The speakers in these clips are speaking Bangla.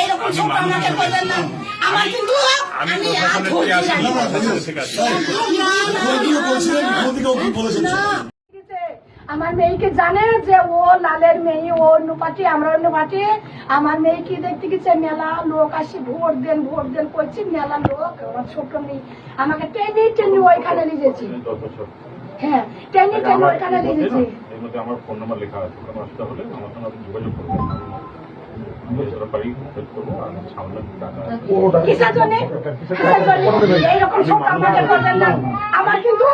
এইরকম ছোট আমাকে করবেন না। আমার কিন্তু আমি আর না। মেয়েকে জানে যে ও লালের মেয়ে ও অন্য পার্টি আমরা অন্য পার্টি আমার মেয়েকে দেখতে গেছে মেলা লোক আসি ভোট দেন ভোট দেন করছি মেলা লোক আমার ছোট মেয়ে। আমাকে টেনে টেনে ওইখানে নিয়ে যেছি। হ্যাঁ টেনে টেনে ওইখানে নিয়ে যেছি। এর মধ্যে আমার ফোন নাম্বার লেখা আছে কোনো অসুবিধা হলে আমার সঙ্গে আপনি যোগাযোগ করবেন আমি যতটা পারি হেল্প করব আর সামনে টাকা আমার কিন্তু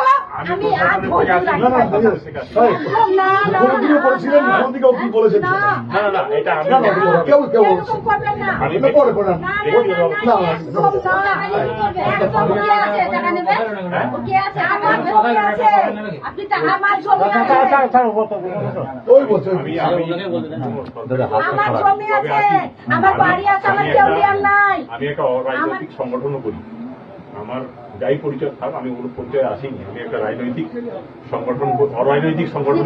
আমি একটা অরাজনৈতিক সংগঠনও করি। আমার যাই পরিচয় থাক আমি কোনো পরিচয় আসিনি। আমি একটা রাজনৈতিক সংগঠন অরাজনৈতিক সংগঠন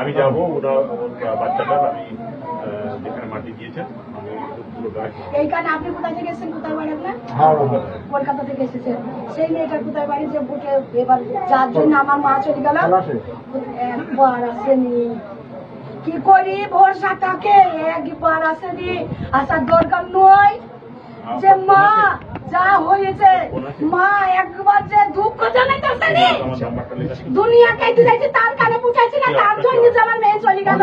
আমি যাব ওরা ওর বাচ্চাটার আমি মাটি দিয়েছেন। আপনি কোথায় থেকে এসেছেন? কোথায় বাড়ি আপনার? কলকাতা থেকে এসেছেন। সেই মেয়েটার কোথায় বাড়ি? যে এবার যার জন্য আমার মা চলে গেল। একবার আসেনি। কি করি? ভরসা একবার আসেনি। আসার দরকার নয়। যে মা যা হয়েছে মা একবার যে দুঃখ জানাইতে আসেনি আমার নাম্বারটা দুনিয়া কেটে যাচ্ছে তার কানে পুষাইছি না তার জন্য যে আমার মেয়ে চলে গেল।